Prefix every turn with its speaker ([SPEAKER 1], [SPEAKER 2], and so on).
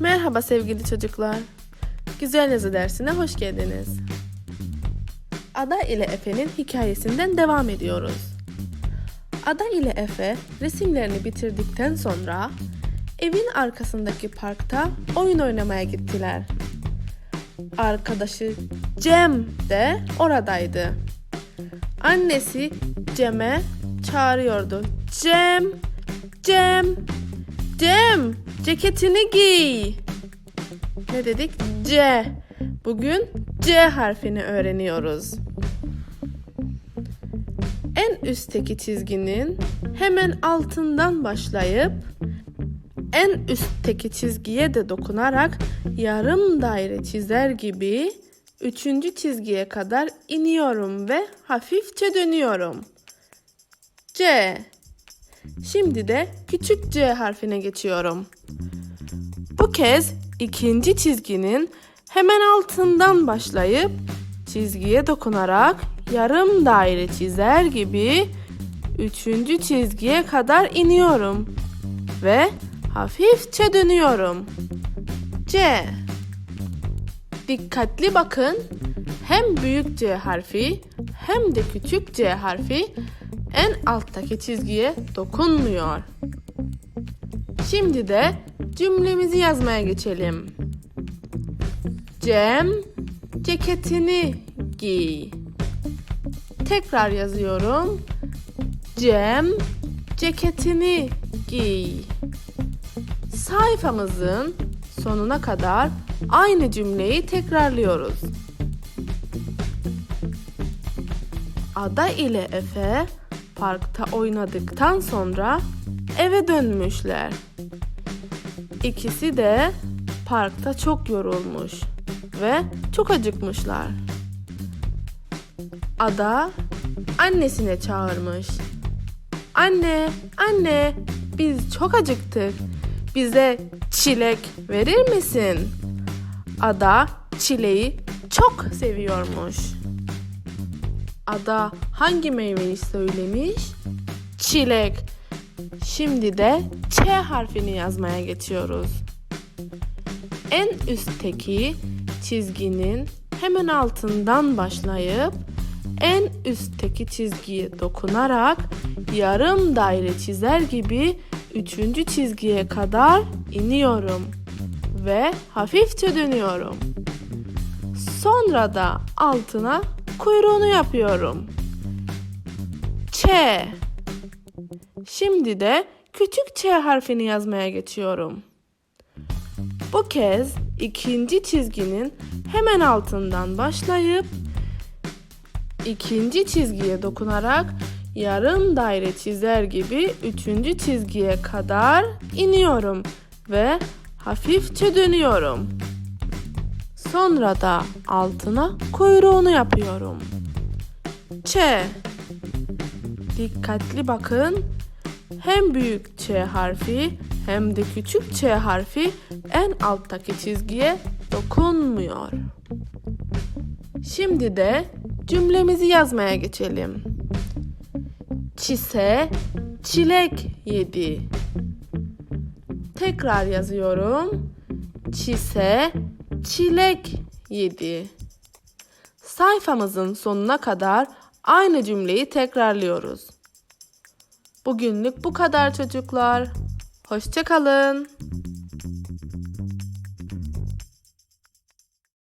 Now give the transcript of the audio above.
[SPEAKER 1] Merhaba sevgili çocuklar. Güzel yazı dersine hoş geldiniz. Ada ile Efe'nin hikayesinden devam ediyoruz. Ada ile Efe resimlerini bitirdikten sonra evin arkasındaki parkta oyun oynamaya gittiler. Arkadaşı Cem de oradaydı. Annesi Cem'e çağırıyordu. Cem, Cem, Cem, ceketini giy. Ne dedik? C. Bugün C harfini öğreniyoruz. En üstteki çizginin hemen altından başlayıp en üstteki çizgiye de dokunarak yarım daire çizer gibi üçüncü çizgiye kadar iniyorum ve hafifçe dönüyorum. C. Şimdi de küçük C harfine geçiyorum. Bu kez ikinci çizginin hemen altından başlayıp çizgiye dokunarak yarım daire çizer gibi üçüncü çizgiye kadar iniyorum ve hafifçe dönüyorum. C. Dikkatli bakın. Hem büyük C harfi hem de küçük C harfi en alttaki çizgiye dokunmuyor. Şimdi de cümlemizi yazmaya geçelim. Cem ceketini giy. Tekrar yazıyorum. Cem ceketini giy. Sayfamızın sonuna kadar aynı cümleyi tekrarlıyoruz. Ada ile Efe parkta oynadıktan sonra eve dönmüşler. İkisi de parkta çok yorulmuş ve çok acıkmışlar. Ada annesine çağırmış. Anne, anne, biz çok acıktık. Bize çilek verir misin? Ada çileği çok seviyormuş. Ada hangi meyveyi söylemiş? Çilek. Şimdi de Ç harfini yazmaya geçiyoruz. En üstteki çizginin hemen altından başlayıp en üstteki çizgiye dokunarak yarım daire çizer gibi üçüncü çizgiye kadar iniyorum ve hafifçe dönüyorum. Sonra da altına kuyruğunu yapıyorum. Ç. Şimdi de küçük Ç harfini yazmaya geçiyorum. Bu kez ikinci çizginin hemen altından başlayıp ikinci çizgiye dokunarak yarım daire çizer gibi üçüncü çizgiye kadar iniyorum ve hafifçe dönüyorum. Sonra da altına kuyruğunu yapıyorum. Ç. Dikkatli bakın. Hem büyük Ç harfi hem de küçük Ç harfi en alttaki çizgiye dokunmuyor. Şimdi de cümlemizi yazmaya geçelim. Çise çilek yedi. Tekrar yazıyorum. Çise çilek yedi. Sayfamızın sonuna kadar aynı cümleyi tekrarlıyoruz. Bugünlük bu kadar çocuklar. Hoşçakalın.